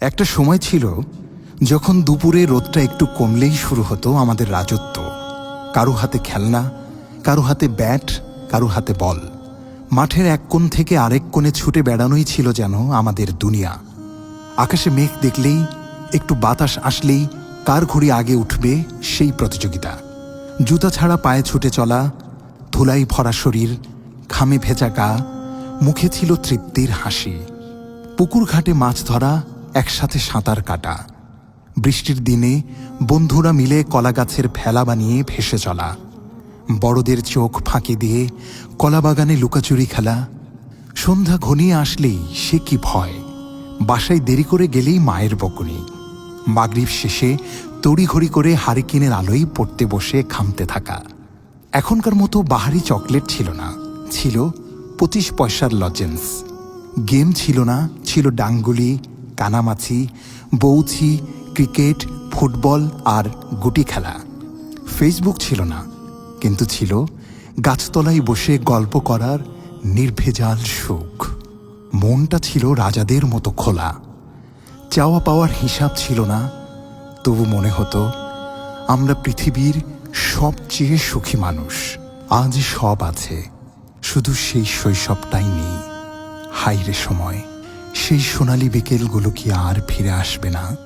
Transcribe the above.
একটা সময় ছিল যখন দুপুরে রোদটা একটু কমলেই শুরু হতো আমাদের রাজত্ব। কারও হাতে খেলনা, কারও হাতে ব্যাট, কারও হাতে বল। মাঠের এক কোণ থেকে আরেক কোণে ছুটে বেড়ানোই ছিল যেন আমাদের দুনিয়া। আকাশে মেঘ দেখলেই, একটু বাতাস আসলেই কার ঘড়ি আগে উঠবে সেই প্রতিযোগিতা। জুতা ছাড়া পায়ে ছুটে চলা, ধুলাই ভরা শরীর, ঘামে ভেজা গা, মুখে ছিল তৃপ্তির হাসি। পুকুর ঘাটে মাছ ধরা একসাথে সাঁতার কাটা। বৃষ্টির দিনে বন্ধুরা মিলে কলাগাছের ভেলা বানিয়ে ভেসে চলা। বড়দের চোখ ফাঁকি দিয়ে কলাবাগানে লুকাচুরি খেলা। সন্ধ্যা ঘনিয়ে আসলেই সে কি ভয়? বাসায় দেরি করে গেলেই মায়ের বকুনি। মাগরিব শেষে তড়িঘড়ি করে হারিকেনের আলোয় পড়তে বসে খামতে থাকা। এখনকার মতো বাহারি চকলেট ছিল না। ছিল পঁচিশ পয়সার লজেন্স। গেম ছিল না, ছিল ডাঙ্গুলি কানামাছি, বৌছি, ক্রিকেট, ফুটবল আর গুটি খেলা। ফেসবুক ছিল না, কিন্তু ছিল গাছতলায় বসে গল্প করার নির্ভেজাল সুখ। মনটা ছিল রাজাদের মতো খোলা। চাওয়া পাওয়ার হিসাব ছিল না, তবু মনে হতো, আমরা পৃথিবীর সবচেয়ে সুখী মানুষ। আজ সব আছে, শুধু সেই শৈশবটাই নেই। হাইরে সময়। সেই সোনালি বিকেলগুলো কি আর ফিরে আসবে না?